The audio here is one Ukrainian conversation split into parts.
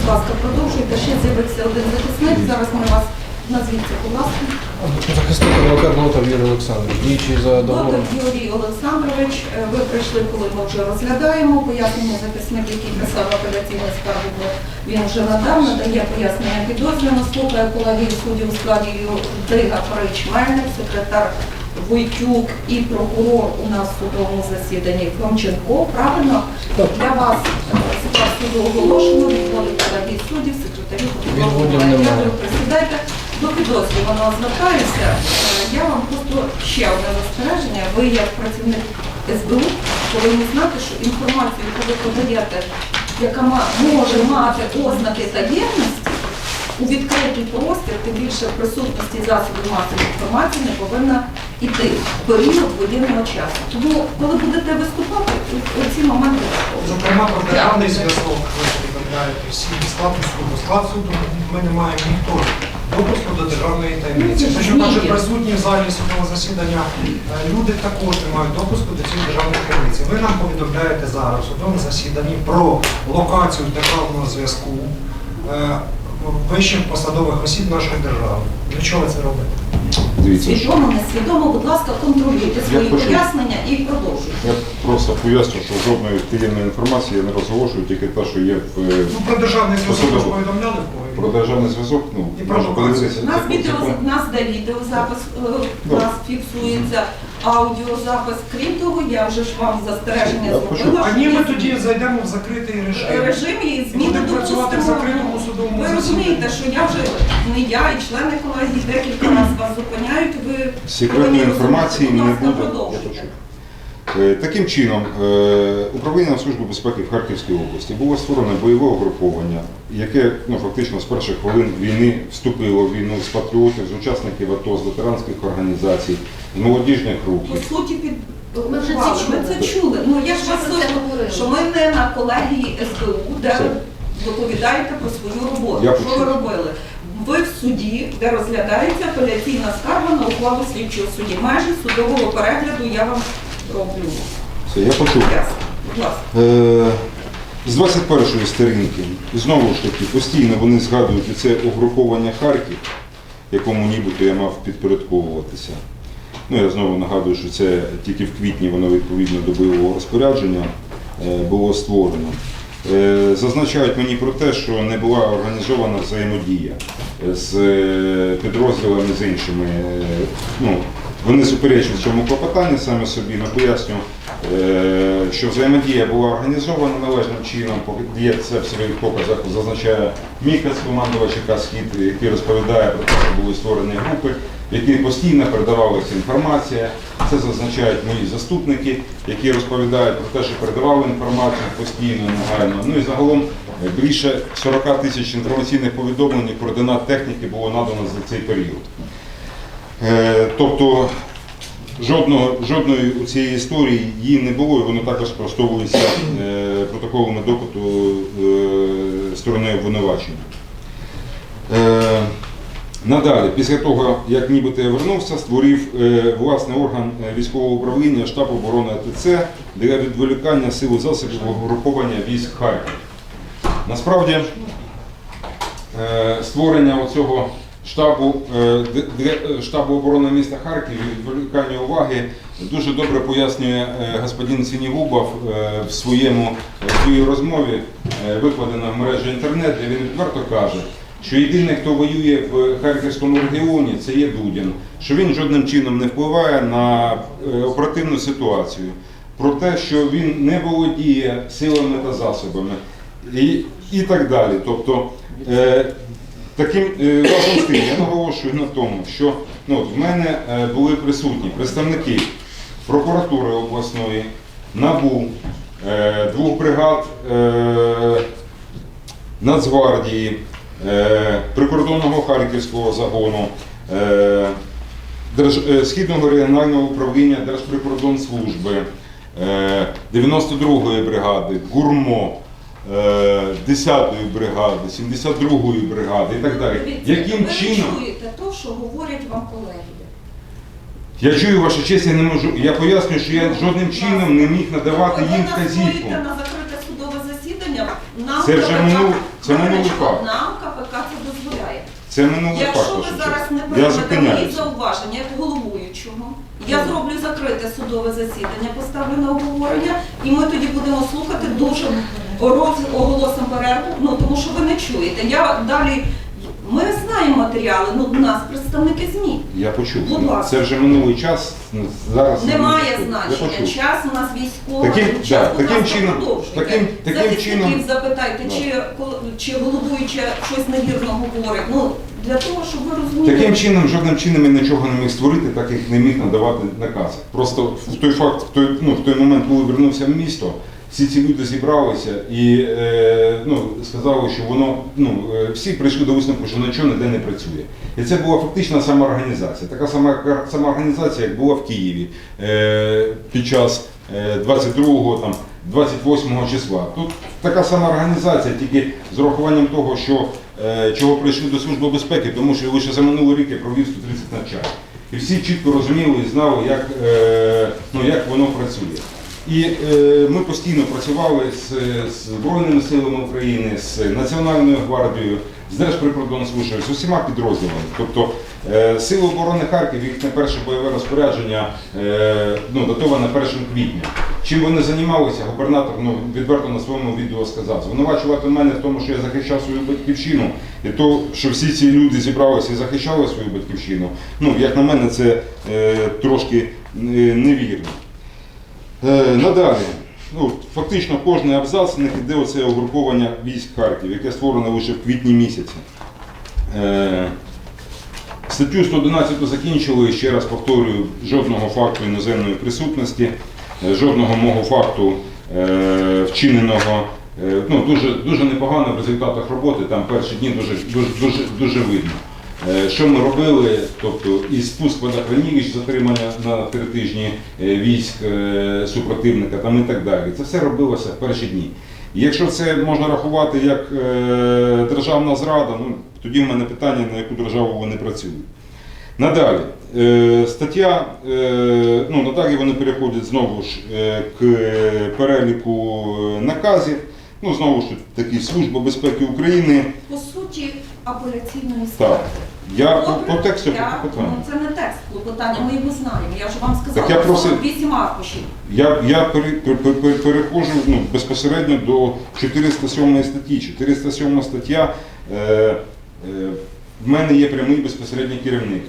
Будь ласка, продовжуйте. Ще з'явився один захисник. Зараз ми вас назвіться, будь ласка. Захисник адвокат Болотов Юрій Олександрович, діючий за договором. Юрій Олександрович, ви прийшли, коли ми вже розглядаємо. Пояснення захисник, який писав апеляційну скаргу, він вже надав, надає пояснення підозрюваного, слухає колегії суддів у складі Дрига Парич Мельник, секретар Войтюк і прокурор у нас в судовому засіданні Климченко. Правильно? Для вас суду оголошено, відводить колегії суддів, секретарі Відводів немає. Дякую, присідайте. До підозрюваного звертаюся. Е, Я вам просто ще одне застереження. Ви як працівник СБУ повинні знати, що інформацію, яку ви подаєте, яка може мати ознаки таємності, у відкритий простір, тим більше в присутності засобів масової інформації не повинна йти в період воєнного часу. Тому, коли будете виступати, оці моменти враховуйте. Зокрема, про державний зв'язок ви повідомляєте всі суду. Склад суду ми не маємо ніхто допуску до державної таємниці. Ну, Що також присутні в залі судового засідання е, люди також не мають допуску до цієї державної таємниці. Ви нам повідомляєте зараз у судовому засіданні про локацію державного зв'язку е, вищих посадових осіб нашої держави. Для чого ви це робите? Дивіться, Свідомо, несвідомо, будь ласка, контролюйте свої хочу- пояснення і продовжуйте. я просто поясню, що жодної таємної інформації я не розголошую, тільки те, що є в е, Ну, про державний зв'язок ви ж повідомляли в кого? про державний зв'язок. Ну І про можна подивитися. У нас відео у нас де відеозапис, е, у нас фіксується аудіозапис. Крім того, я вже ж вам застереження зробила. А ні, ми тоді зайдемо в закритий режим. режим і зміни Будемо працювати в закритому судовому Ви засіданні. розумієте, що я вже не я і члени колегії декілька разів вас зупиняють. Ви Секретної повинні інформації розуміти. не ласка, буде. Я продовжуйте. почув. Е, Таким чином, е, управління Служби безпеки в Харківській області було створено бойове угруповання, яке ну, фактично з перших хвилин війни вступило в війну з патріотів, з учасників АТО, з ветеранських організацій, молодіжних По рухів. суті, під Ми вже це Ми чули. це чули. Ну я ж Ми вас про це кажу, говорили. що ми не на колегії СБУ, де Все. ви доповідаєте про свою роботу. Я що ви почув. робили? Ви в суді, де розглядається апеляційна скарга на ухвалу слідчого судді. Майже судового перегляду я вам роблю. Все, я почув. Ясно. Будь ласка. Е, З 21-ї сторінки, і знову ж таки, постійно вони згадують це угруповання Харків, якому нібито я мав підпорядковуватися. Ну, я знову нагадую, що це тільки в квітні воно відповідно до бойового розпорядження е, було створено. Е, Зазначають мені про те, що не була організована взаємодія з е, підрозділами з іншими. Ну, вони суперечать цьому клопотанні саме собі, але поясню, що взаємодія була організована належним чином, є це в своїх показах зазначає Мікас, командувач КА «Схід», який розповідає про те, що були створені групи, які постійно передавалася інформація. Це зазначають мої заступники, які розповідають про те, що передавали інформацію постійно, негайно. Ну і загалом е, більше 40 тисяч інформаційних повідомлень і координат техніки було надано за цей період. Е, Тобто жодного, жодної у цієї історії її не було, і воно також спростовується е, протоколами допиту сторони обвинувачення. Надалі, після того, як нібито я вернувся, створив е, власний орган е, військового управління штаб оборони АТЦ для відволікання сил засобів угруповання військ Харків. Насправді, е, створення оцього штабу, штабу оборони міста Харків і відволікання уваги дуже добре пояснює господин Сінігубов в своєму в своїй розмові, викладена в мережі інтернет, де він відверто каже, що єдиний, хто воює в Харківському регіоні, це є Дудін, що він жодним чином не впливає на е, оперативну ситуацію, про те, що він не володіє силами та засобами. І, і так далі. Тобто, е, таким е, разом з тим, я наголошую на тому, що ну, в мене е, були присутні представники прокуратури обласної, НАБУ, е, двох бригад е, Нацгвардії, прикордонного Харківського загону, е, е, Східного регіонального управління Держприкордонслужби, е, 92-ї бригади, ГУРМО, е, 10-ї бригади, 72-ї бригади і так далі. Яким ви чином? чуєте те, що говорять вам колеги. Я чую ваша честь, я не можу. Я пояснюю, що я жодним чином не міг надавати їм вказівку. на закрите судове засідання. Нам Це вже минулий факт. Нам КПК це дозволяє. Це минулий факт. Якщо ви зараз не Я приймете мої зупиняюся. зауваження як головуючого, я зроблю закрите судове засідання, поставлю на обговорення, і ми тоді будемо слухати дуже роз- оголосимо перерву, ну тому що ви не чуєте. Я далі ми знаємо матеріали, ну у нас представники ЗМІ. Я почув. Будь ласка. Це вже минулий час. ну, Зараз Немає Я значення. почув. Час у нас військовий. Таким- час, да, таким чином- продовжуйте. таким- таким Захисників чином- запитайте, Да. чи, кол- чи головуюча щось невірно говорить. Ну, для того, щоб ви розуміли. Таким чином, жодним чином я нічого не міг створити, так як не міг надавати накази. Просто в той факт, в той, ну, в той момент, коли вернувся в місто, всі ці люди зібралися і е, ну, сказали, що воно ну, е, всі прийшли до висновку, що нічого ніде не працює. І це була фактично самоорганізація. Така сама самоорганізація, як була в Києві е, під час е, 22-го, там, 28 числа. Тут така сама організація, тільки з урахуванням того, що е, чого прийшли до Служби безпеки, тому що лише за минулий рік я провів 130 навчань. І всі чітко розуміли і знали, як, е, ну, як воно працює. І е, ми постійно працювали з, Збройними силами України, з Національною гвардією, з Держприкордонслужбою, з усіма підрозділами. Тобто е, Сили оборони Харків, їхнє перше бойове розпорядження е, ну, датоване 1 квітня. Чим вони займалися, губернатор ну, відверто на своєму відео сказав. Звинувачувати мене в тому, що я захищав свою батьківщину, і то, що всі ці люди зібралися і захищали свою батьківщину, ну, як на мене, це е, трошки е, невірно. Е, надалі. Ну, фактично кожний абзац не йде оце угруповання військ Харків, яке створено лише в квітні місяці. Е, статтю 111 закінчили, ще раз повторюю, жодного факту іноземної присутності, е, жодного мого факту вчиненого. ну, дуже, дуже непогано в результатах роботи, там перші дні дуже, дуже, дуже, дуже видно. Е, Що ми робили, тобто і спуск водохранилищ, затримання на три тижні е, військ е, супротивника там і так далі. Це все робилося в перші дні. І якщо це можна рахувати як державна зрада, ну тоді в мене питання, на яку державу вони працюють. Надалі, стаття, ну надалі вони переходять знову ж к переліку наказів. Ну, знову ж таки, Служба безпеки України. По суті, апеляційної Так. Я по, Добре, по тексту я, по ну, це не текст клопотання, ми його знаємо. Я вже вам сказала, Так я просив- 48 аркушів. Я, я пере, пер- пер- пер- переходжу ну, безпосередньо до 407 статті. 407 стаття. Е, е, в мене є прямий безпосередній керівник,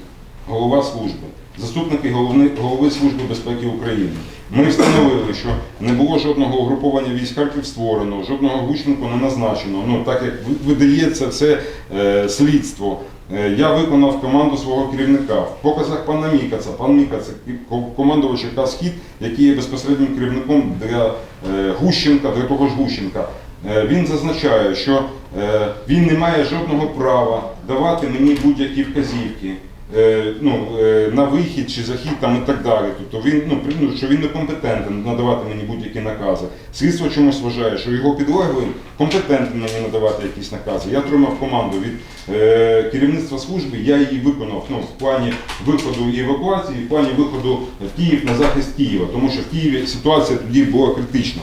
голова служби, заступники головни, голови Служби безпеки України. Ми встановили, що не було жодного угруповання військ Харків створено, жодного гучнику не назначено. Ну, так як видається це е, слідство. Е, Я виконав команду свого керівника. В показах пана Мікаца. Пан Мікац це ко- командувач ЯК Схід, який є безпосереднім керівником для е, Гущенка, для того ж Гущенка. Е, Він зазначає, що він не має жодного права давати мені будь-які вказівки. Е, Ну, е, на вихід чи захід там і так далі. Тобто він ну, ну, що він не компетентен надавати мені будь-які накази. Слідство чомусь вважає, що його підлеглий компетентний мені надавати якісь накази. Я отримав команду від е, керівництва служби, я її виконав ну, в плані виходу і евакуації, в плані виходу в Київ на захист Києва, тому що в Києві ситуація тоді була критична.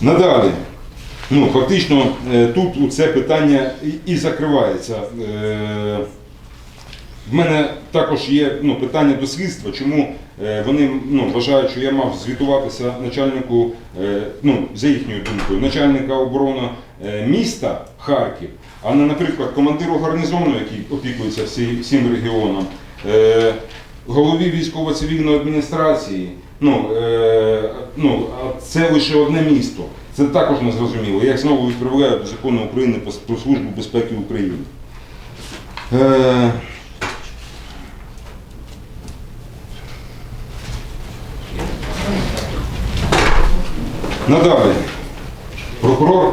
Надалі. Ну, фактично е, тут це питання і закривається. В мене також є ну, питання до слідства, чому е, вони ну, вважають, що я мав звітуватися начальнику, е, ну, за їхньою думкою, начальника оборони е, міста Харків, а не, наприклад, командиру гарнізону, який опікується всі, всім регіоном, голові військово-цивільної адміністрації. Ну, ну, це лише одне місто. Це також не зрозуміло. Я знову відправляю до закону України про службу безпеки України. Надалі. Прокурор.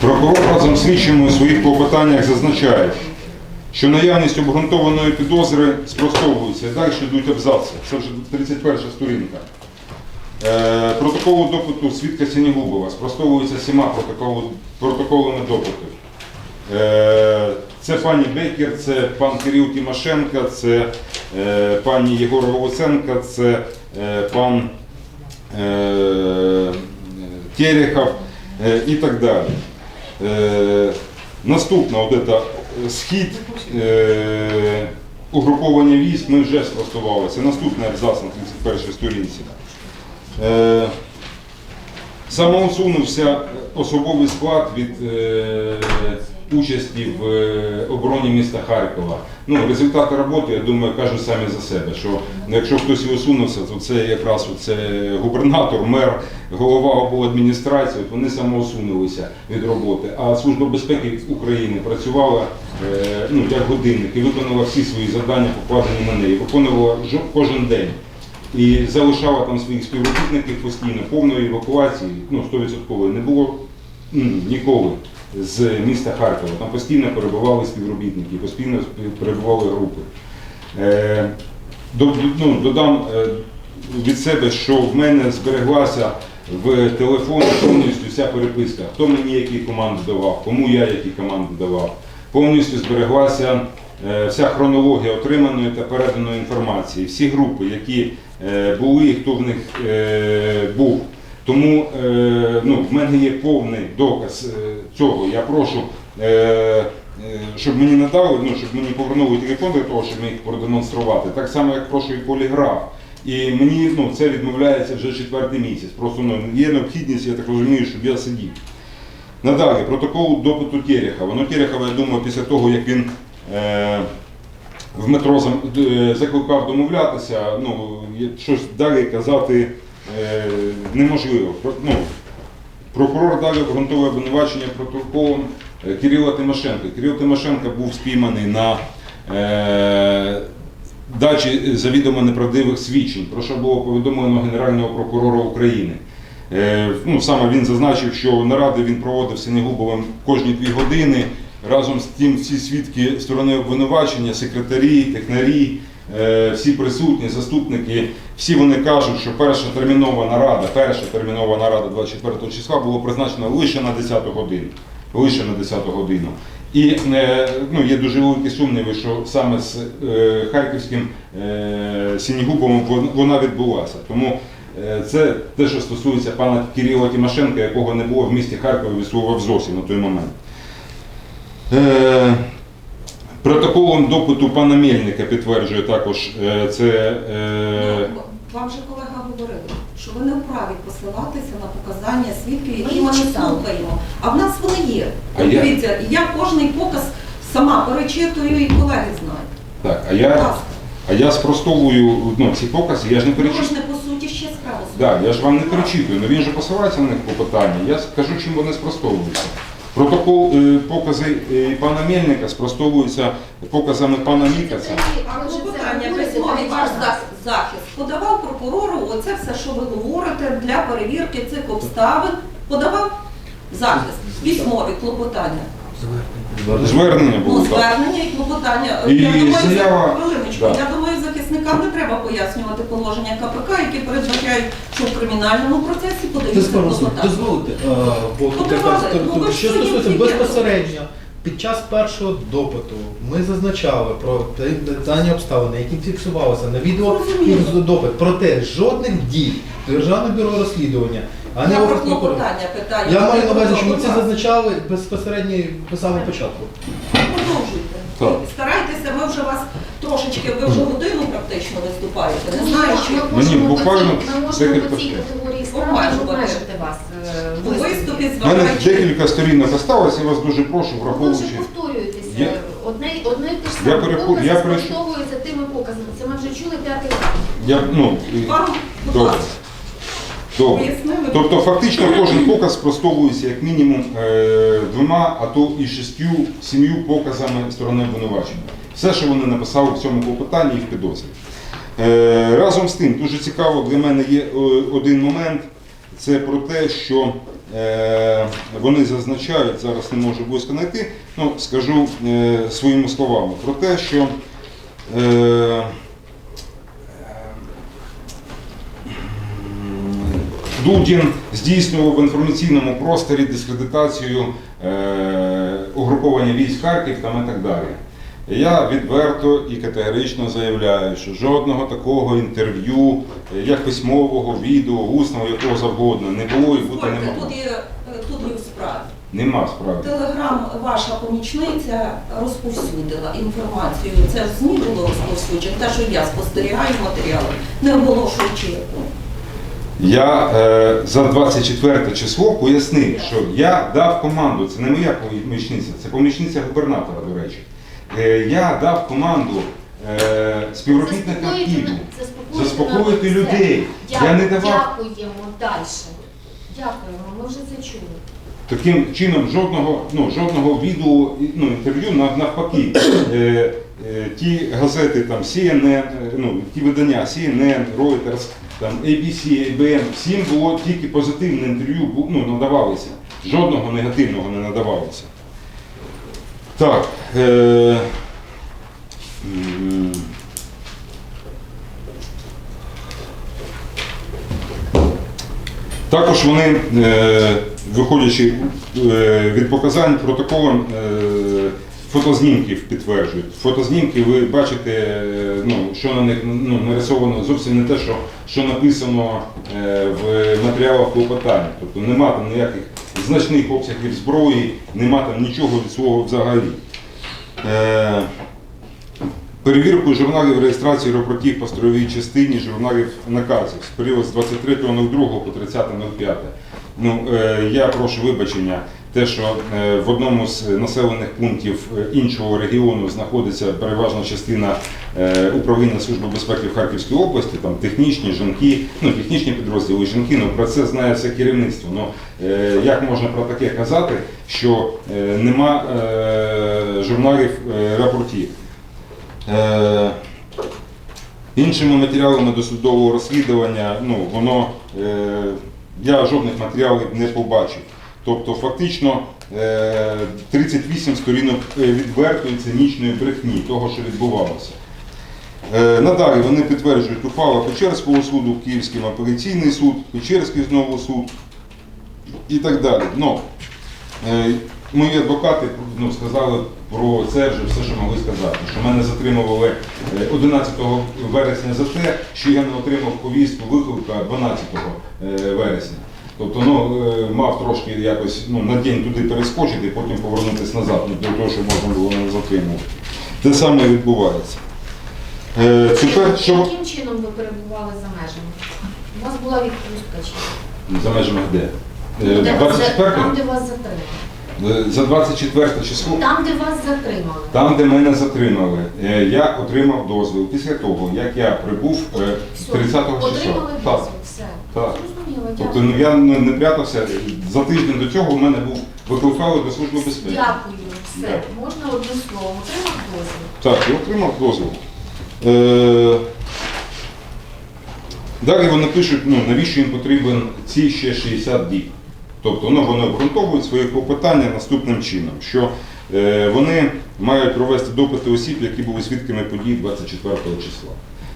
Прокурор разом з слідчими у своїх клопотаннях зазначає, що наявність обґрунтованої підозри спростовується. Далі йдуть абзаци. Це вже 31 сторінка. Е, протоколу допиту свідка Сінігубова спростовується всіма протоколами допиту. Е, Це пані Бекер, це пан Кирил Тимошенко, це е, пані Єгора Волосенка, це пан Терехов. е, і так далі. Е, Наступна от ета, е, схід е, угруповання військ ми вже спростували. Це наступний абзац на 31 сторінці. Е, Самоусунувся особовий склад від е, участі в е, обороні міста Харкова. Ну, результати роботи, я думаю, кажуть самі за себе, що якщо хтось і усунувся, то це якраз це губернатор, мер, голова обладміністрації, вони самоусунулися від роботи. А Служба безпеки України працювала е, ну, як годинник і виконала всі свої завдання, покладені на неї. Виконувала кожен день і залишала там своїх співробітників постійно, повної евакуації, ну 100% не було ніколи з міста Харкова. Там постійно перебували співробітники, постійно перебували групи. Е, ну, додам е, від себе, що в мене збереглася в телефоні повністю вся переписка, хто мені які команди давав, кому я які команди давав. Повністю збереглася е, вся хронологія отриманої та переданої інформації, всі групи, які були хто в них був. Тому е, ну, в мене є повний доказ е, цього. Я прошу, е, щоб мені надали, ну, щоб мені повернули телефон для того, щоб їх продемонструвати. Так само, як прошу і поліграф. І мені ну, це відмовляється вже четвертий місяць. Просто ну, є необхідність, я так розумію, щоб я сидів. Надалі, протокол допиту Терехова. Ну, Терехова, я думаю, після того, як він е, в метро закликав домовлятися, ну, щось далі казати неможливо. Ну, прокурор далі обґрунтовує обвинувачення протоколом е, Кирила Тимошенка. Кирил Тимошенко був спійманий на е, дачі завідомо неправдивих свідчень, про що було повідомлено Генерального прокурора України. Е, Ну, саме він зазначив, що наради він проводив з Синігубовим кожні дві години. Разом з тим всі свідки сторони обвинувачення, секретарі, технарі, е, всі присутні, заступники, всі вони кажуть, що перша термінова нарада, перша термінова нарада 24 числа було призначено лише на 10 годину. Лише на 10 годину. І е, ну, є дуже великі сумніви, що саме з е, Харківським е, Сінігубовим вон- вона відбулася. Тому е, це те, що стосується пана Кирила Тимошенка, якого не було в місті Харкові від слова зовсім на той момент. Е, Протоколом допиту пана Мельника підтверджує також е, це. е, Ну, Вам же колега говорили, що ви не вправі посилатися на показання свідків, які ми не слухаємо. А в нас вони є. А я- Дивіться, я кожний показ сама перечитую і колеги знають. Так, а Будь я, ласка. а я спростовую ну, ці покази, я ж не Ну, ви перечитую. не по суті ще справу. Да, я ж вам не перечитую, але він же посилається на них по питанню. Я скажу, чим вони спростовуються. Протокол е, покази е, пана Мельника спростовуються показами пана Мікаса. А клопотання письмові ваш зах- захист подавав прокурору оце все, що ви говорите для перевірки цих обставин. Подавав захист, письмові клопотання. Звернення Ну, було так. звернення і клопотання. І я думаю, заява- хвилиночку, Да. я думаю, захисникам не треба пояснювати положення КПК, які передбачають, що в кримінальному процесі подаються клопотання. дозволите, е, бо тут Подавали. Ну, ви ж що судді стосується безпосередньо, під час першого допиту ми зазначали про дані обставини, які фіксувалися на відео допит. Проте жодних дій Державне бюро розслідування, а не Я про офіс прокурора. клопотання питаю. Я маю на увазі, що ми це зазначали безпосередньо з самого початку. Продовжуйте. Так. Старайтеся, ми вже вас трошечки, ви вже годину практично виступаєте. Не знаю, чи Ми Мені можемо буквально по цій- ми можемо декілька по цій слів. категорії справ Обмежувати. обмежити вас е, у виступі, У мене зважаючи. декілька сторінок осталось, я вас дуже прошу, Ви вже враховуючи. повторюєтеся. Я- Одне, одне і те ж Я саме. я перейш- спростовуються тими показами. Це ми вже чули п'ятий раз. Я, ну, і- Вам, будь Добре. ласка, Добре. пояснили. Тобто фактично кожен показ спростовується як мінімум е, двома, а то і шістю, сім'ю показами сторони обвинувачення. Все, що вони написали в цьому клопотанні і в підозрі. Е, разом з тим, дуже цікаво для мене є е, один момент. Це про те, що е, вони зазначають, зараз не можу близько знайти, ну, скажу своїми словами, про те, що Дудін здійснював в інформаційному просторі дискредитацію угруповання військ Харків там і так далі. Я відверто і категорично заявляю, що жодного такого інтерв'ю, як письмового, відео, усного, якого завгодно, не було і бути не Дозвольте, могло. тут є, е, тут є Нема справді. Телеграм ваша помічниця розповсюдила інформацію. Це в ЗМІ було розповсюджено, те, що я спостерігаю матеріали, не оголошуючи. Я е, за 24 число пояснив, що я дав команду, це не моя помічниця, це помічниця губернатора, до речі. Е, я дав команду співробітникам Заспокоїти заспокоїти людей. Я не давав Дякуємо далі. Дякуємо, ми вже це чули. таким чином жодного, ну, жодного відео, ну, інтерв'ю навпаки. Е, е, ті газети, там, CNN, ну, ті видання CNN, Reuters, там, ABC, ABN, всім було тільки позитивне інтерв'ю ну, надавалося. Жодного негативного не надавалося. Так. Е, Також вони, е, виходячи е, від показань протоколом, е, фотознімків підтверджують. Фотознімки ви бачите, ну, що на них ну, нарисовано зовсім не те, що, що написано в матеріалах клопотання. Тобто нема там ніяких значних обсягів зброї, нема там нічого від свого взагалі. Е, Перевіркою журналів реєстрації аеропортів по строєвій частині журналів наказів з періоду з 23.02 по 30.05. Ну, е, я прошу вибачення, те, що е, в одному з населених пунктів е, іншого регіону знаходиться переважна частина е, управління Служби безпеки в Харківській області, там технічні жінки, ну технічні підрозділи жінки, ну про це знає все керівництво. Ну, як можна про таке казати, що нема журналів рапортів? Іншими матеріалами досудового розслідування, ну, воно, я жодних матеріалів не побачив. Тобто, фактично, е, 38 сторінок е, відвертої цинічної брехні того, що відбувалося. Е, Надалі вони підтверджують ухвала Печерського суду, Київський апеляційний суд, Печерський знову суд і так далі. Но, е, мої адвокати ну, сказали про це вже все, що могли сказати. Що мене затримували е, 11 вересня за те, що я не отримав повістку виклика 12 е, вересня. Тобто ну, е, мав трошки якось ну, на день туди перескочити потім повернутися назад, ну, для того, щоб можна було не затримувати. Те саме відбувається. Е, Тепер, що Яким чином ви перебували за межами? У вас була відпустка чи? за межами де? Е, Де вас за- 24 Там, де вас затримали. Е, За 24 число. Там, де вас затримали. Там, де мене затримали, е, я отримав дозвіл після того, як я прибув е, Все. 30 числа. Отримали Так, дозвіл, все. так. Тобто ну, я не прятався. За тиждень до цього в мене був викликали до служби безпеки. Дякую, все. Дякую. Можна одним словом. Отримав дозвіл. Так, я отримав дозвіл. Е, Далі вони пишуть, ну, навіщо їм потрібен ці ще 60 діб. Тобто ну, вони обґрунтовують свої клопотання наступним чином, що е, вони мають провести допити осіб, які були свідками подій 24 числа.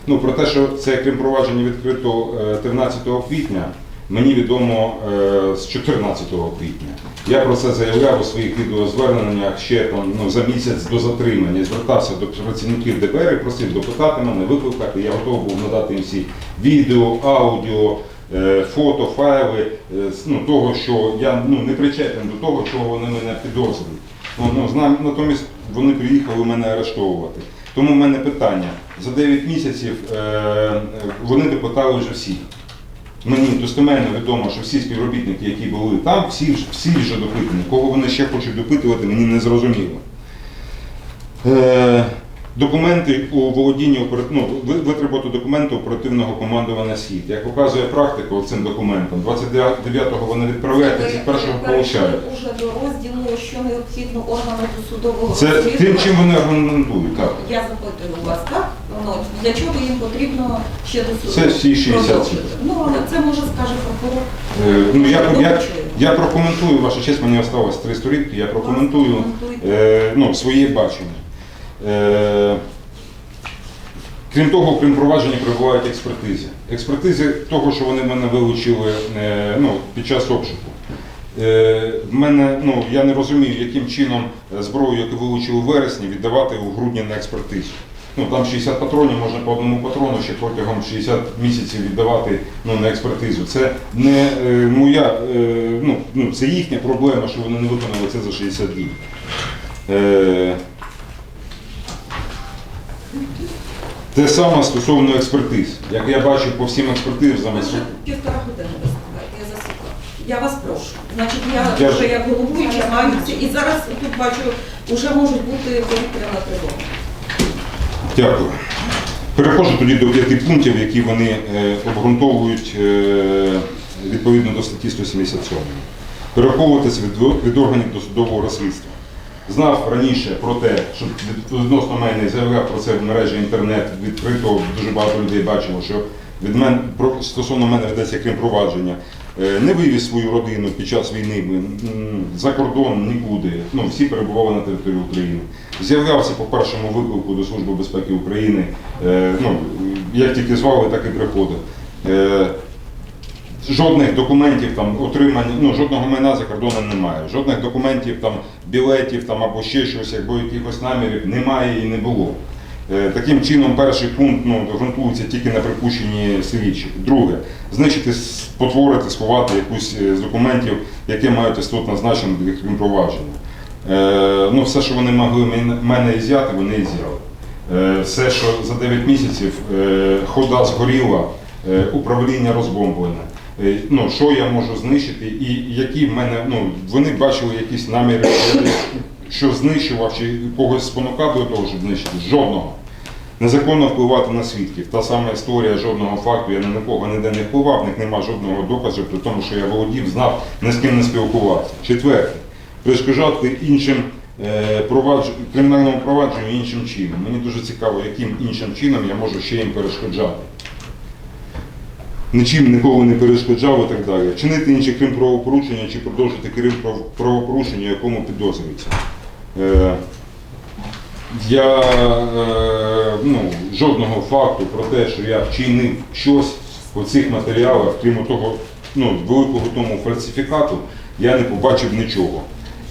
Ну, про те, що це крім провадження відкрито е, 13 квітня, мені відомо е, з 14 квітня. Я про це заявляв у своїх відеозверненнях ще там, ну, за місяць до затримання. Звертався до працівників ДБР і просив допитати мене, викликати. Я готовий був надати їм всі відео, аудіо, е, фото, файли е, ну, того, що я ну, не причетний до того, чого вони мене підозрюють. Ну, ну, натомість вони приїхали мене арештовувати. Тому в мене питання. За 9 місяців е, е, вони допитали вже всіх. Мені достеменно відомо, що всі співробітники, які були там, всі, всі вже допитані. Кого вони ще хочуть допитувати, мені не зрозуміло. Е, документи у володінні ну, ви- витримати документи оперативного командування Схід. Як показує практика цим документом, 29-го вони відправляють, 31-го получають. уже до розділу, що необхідно органу досудового Це тим, чим вони аргументують. Так. Я запитую у вас, так? Ну, для чого їм потрібно ще до суду? Це всі 60 продовжити? Ну, це може скаже прокурор. Е, Ну, я, я, я прокоментую, ваша честь, мені осталось три сторінки, я прокоментую е, ну, своє бачення. Е, крім того, крім провадження прибувають експертизи. Експертизи того, що вони мене вилучили е, ну, під час обшуку. Е, в мене, ну, я не розумію, яким чином зброю, яку вилучили в вересні, віддавати у грудні на експертизу. ну там 60 патронів, можна по одному патрону ще протягом 60 місяців віддавати ну, на експертизу. Це не е, моя, е, ну, ну, це їхня проблема, що вони не виконали це за 60 днів. Е, те саме стосовно експертиз. Як я бачу по всім експертизам, Ви вже півтора години виступаєте, я засікла. Я вас прошу. Значить, я, вже як головуюча маю ці- і зараз тут бачу, вже можуть бути повітряна тривога. Дякую. Переходжу тоді до п'яти пунктів, які вони е, обґрунтовують е, відповідно до статті 177. Переховуватися від, від органів досудового розслідства. Знав раніше про те, що відносно мене заявляв про це в мережі інтернет, відкрито дуже багато людей бачило, що від мене стосовно мене ведеться крім провадження. Е, Не вивіз свою родину під час війни за кордон нікуди. Ну, всі перебували на території України. З'являвся по першому виклику до Служби безпеки України. Е, Ну, як тільки звали, так і приходив. Жодних документів там отримання, ну жодного майна за кордоном немає. Жодних документів там білетів там або ще щось, або якихось намірів немає і не було. Е, Таким чином, перший пункт ну, ґрунтується тільки на припущенні слідчих. Друге, знищити, спотворити, сховати якусь е, з документів, які мають істотно значення для крім провадження. Е, ну, все, що вони могли мен- мене ізяти, вони ізяли. Е, все, що за 9 місяців е, хода згоріла, е, управління розбомблене. Е, Ну, що я можу знищити, і які в мене, ну, вони бачили якісь наміри, що знищував чи когось спонукав до того, щоб знищити. Жодного. Незаконно впливати на свідків. Та сама історія жодного факту, я на кого ніде не впливав, в них немає жодного доказу, при тому, що я володів, знав, ні з ким не спілкувався. Четверте, перешкоджати іншим е, провадж... кримінальному провадженню іншим чином. Мені дуже цікаво, яким іншим чином я можу ще їм перешкоджати. Нічим ніколи не перешкоджав і так далі. Чинити інші крім правопорушення чи продовжити крім правопорушення, якому підозрюється. Е, я е, ну, жодного факту про те, що я вчинив щось у цих матеріалах, крім того ну, великого тому фальсифікату, я не побачив нічого.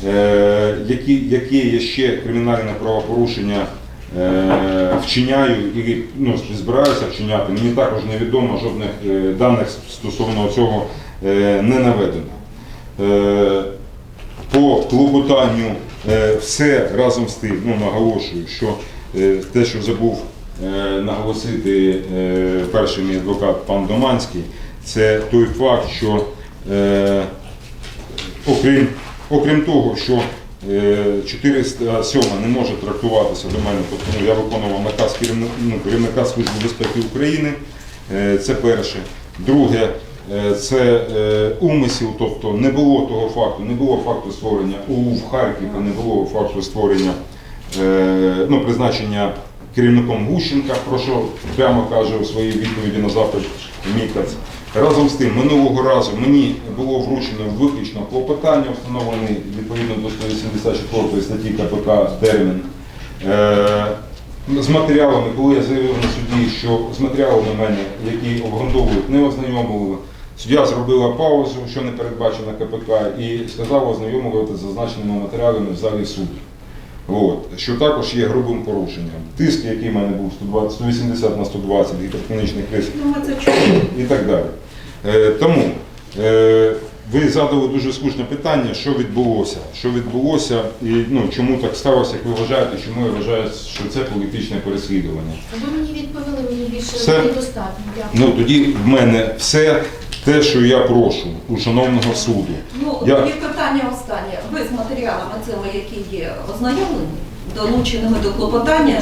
Е, які, яке я ще кримінальне правопорушення вчиняю і ну, збираюся вчиняти, мені також невідомо жодних е, даних стосовно цього е, не наведено. Е, по клопотанню е, все разом з тим, ну наголошую, що е, те, що забув е, наголосити е, перший мій адвокат пан Доманський, це той факт, що е, окрім, окрім того, що е, 407 не може трактуватися до мене, тобто ну, я виконував наказ керівника, ну, Служби безпеки України, е, це перше. Друге, е, це е, умисел, тобто не було того факту, не було факту створення УУ в Харкові, не було факту створення е, ну, призначення керівником Гущенка, про що прямо каже у своїй відповіді на запит Мікац. Разом з тим, минулого разу мені було вручено виключно клопотання, встановлений відповідно до 184 статті КПК термін. Е, з матеріалами, коли я заявив на суді, що з матеріалами мене, які обґрунтовують, не ознайомили, суддя зробила паузу, що не передбачено КПК, і сказав ознайомувати з зазначеними матеріалами в залі суду. От, що також є грубим порушенням. Тиск, який в мене був 120, 180 на 120, гіпертонічний тиск Ну, і так далі. Е, тому е, ви задали дуже скучне питання, що відбулося. Що відбулося і ну, чому так сталося, як ви вважаєте, чому я вважаю, що це політичне переслідування. Ви мені відповіли, мені більше недостатньо. Ну тоді в мене все те, що я прошу у шановного суду. Ну, Я- тоді питання останнє. Ви з матеріалами цими, які є ознайомлені, долученими до клопотання,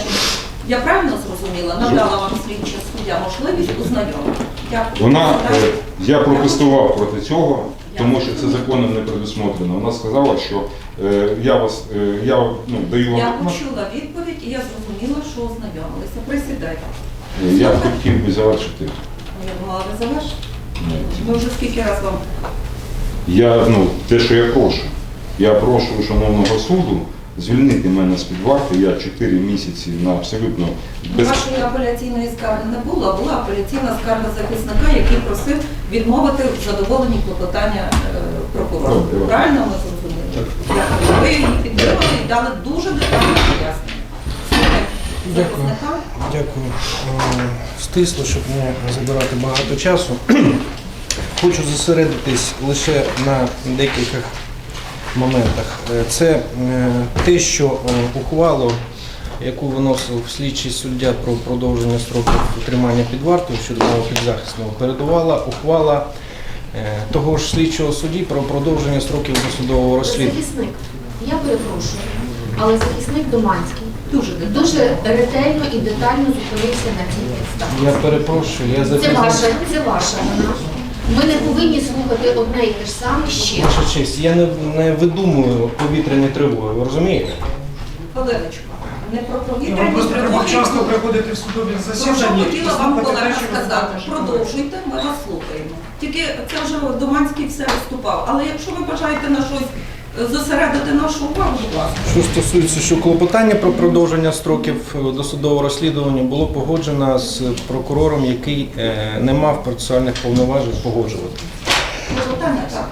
я правильно зрозуміла, надала вам слідча суддя можливість ознайомити. Дякую. Вона, е, я протестував проти цього, тому що це законом не предусмотрено. Вона сказала, що е, я вас е, я ну, даю Я почула відповідь і я зрозуміла, що ознайомилися. Присідайте. Я хотів би завершити. Я думала, ви завершите. Ми вже скільки раз вам Я, ну, те, що я прошу. Я прошу шановного суду звільнити мене з-під варти. Я 4 місяці на абсолютно без... Вашої апеляційної скарги не було, а була апеляційна скарга захисника, який просив відмовити в задоволенні клопотання е, прокурора. Правильно ми зрозуміли? Дякую. Ви її підтримали і дали дуже детальне пояснення. Дякую. Дякую. Е, Стисло, щоб не забирати багато часу. Хочу зосередитись лише на декількох моментах. Е, Це е, те, що ухвалу, яку виносив слідчий суддя про продовження строків утримання під вартою щодо підзахисного, передувала ухвала того ж слідчого судді про продовження строків досудового розслідування. Захисник, я перепрошую, але захисник Доманський Дуже детально. дуже ретельно і детально зупинився на цій підставі. Я перепрошую, я Це запізнився. ваша, це ваша вина. Ми не повинні слухати одне і те ж саме ще. Ваша честь, я не, не видумую повітряні тривоги, ви розумієте? Хвилиночку. Не про Вам повітряні просто треба тривоги. часто приходити в судові Про що засідання і хотіла вам слухати колега те, що ви сказати? знаєте, що Продовжуйте, ми вас слухаємо. Тільки це вже Доманський все виступав. Але якщо ви бажаєте на щось зосередити нашу увагу, будь ласка. Що стосується, що клопотання про продовження строків е, досудового розслідування було погоджено з прокурором, який е, не мав процесуальних повноважень погоджувати. Питання так.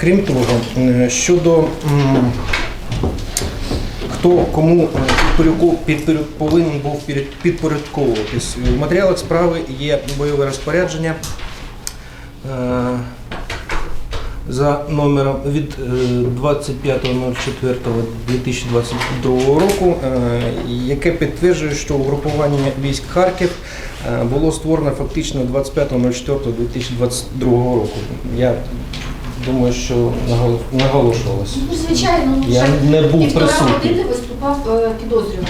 Крім того, щодо хто кому е, повинен був підпорядковуватись, в матеріалах справи є бойове розпорядження за номером від е, 25.04.2022 року, е, яке підтверджує, що угрупування військ Харків е, було створено фактично 25.04.2022 року. Я думаю, що нагол- наголошувалось. Ну, звичайно, ну, Я не був присутній. години виступав е, підозрюваний.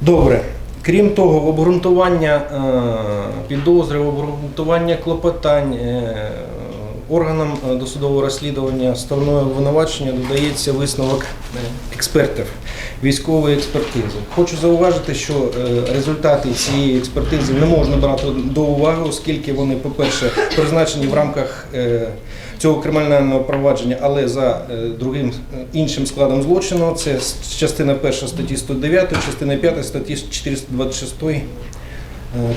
Добре. Крім того, в обґрунтування е, підозри, в обґрунтування клопотань е, органам е, досудового розслідування стороною обвинувачення додається висновок е, експертів військової експертизи. Хочу зауважити, що е, результати цієї експертизи не можна брати до уваги, оскільки вони, по-перше, призначені в рамках цього кримінального провадження, але за другим іншим складом злочину. Це частина 1 статті 109, частина 5 статті 426 е,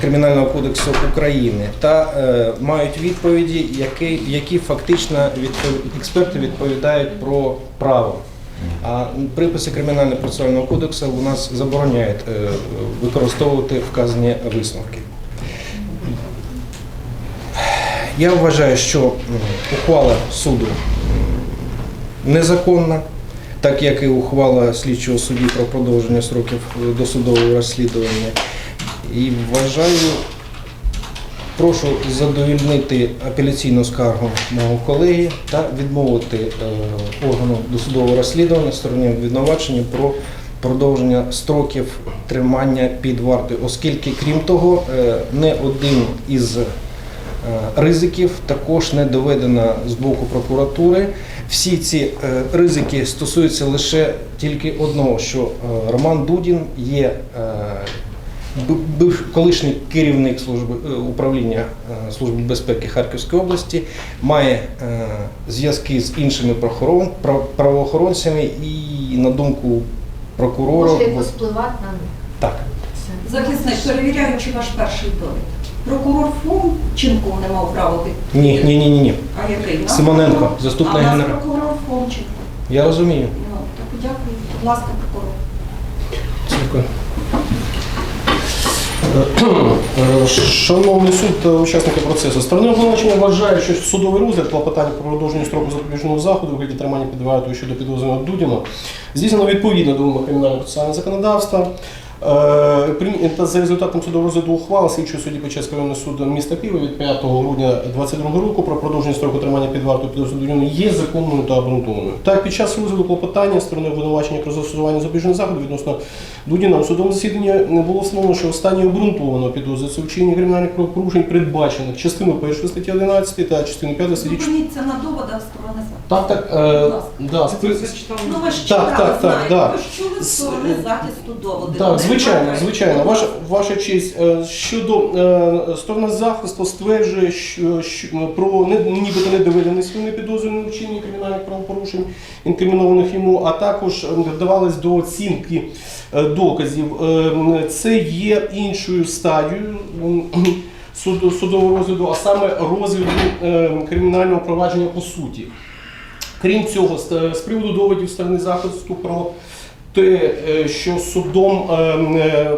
Кримінального кодексу України та е, мають відповіді, які, які фактично експерти відповідають про право. А приписи Кримінального процесуального кодексу у нас забороняють е, використовувати вказані висновки. Я вважаю, що ухвала суду незаконна, так як і ухвала слідчого судді про продовження сроків е, досудового розслідування. І вважаю, прошу задовільнити апеляційну скаргу мого колеги та відмовити е, органу досудового розслідування стороні обвинувачення про продовження строків тримання під вартою, оскільки, крім того, е, не один із е, ризиків також не доведено з боку прокуратури. Всі ці ризики стосуються лише тільки одного, що Роман Дудін є колишній керівник служби е, управління е, Служби безпеки Харківської області, має е, зв'язки з іншими правоохоронцями і на думку прокурора Може бо- якось впливати на них. так. Захисник, перевіряючи ваш перший довід. Прокурор ФОМ Чинков не мав права під... Ні, ні, ні, ні, ні. А який? Симоненко, заступник а нас генерала. прокурор Фомченко. Я розумію. Ну, так дякую. Будь ласка, прокурор. Дякую. Е, Шановний суд та учасники процесу, сторони обвинувачення вважає, що судовий розгляд клопотання про продовження строку запобіжного заходу у вигляді тримання під щодо підозрюваного Дудіна здійснено відповідно до вимог кримінального процесуального законодавства. Е, за результатом судового розгляду ухвали слідчого судді Печерського районного суду міста Києва від 5 грудня 2022 року про продовження строку тримання під вартою підозрюваного є законною та обґрунтованою. Так, під час розгляду клопотання сторони обвинувачення про застосування запобіжного заходу відносно Дудіна у судовому засіданні не було встановлено, що останній обґрунтовано підозрюється у вчиненні кримінальних правопорушень, передбачених частиною 1 статті 11 та частиною 5 статті 4. Зупиніться на доводах сторони захисту. Так, так, е, да, спри- Ну ви ж Так, читали, так, так, знаєте, да. ви ж чули сторони захисту доводи. Так, звичайно, звичайно. Ваша, ваша честь, е, щодо е, сторона захисту стверджує, що, що про не, нібито недоведеність вини підозрюваного вчинення кримінальних правопорушень, інкримінованих йому, а також е, вдавались до оцінки е, доказів. Е, Це є іншою стадією. Судового розгляду, а саме розгляду е, кримінального провадження по суті. Крім цього, з приводу доводів сторони захисту про те, що судом е, е,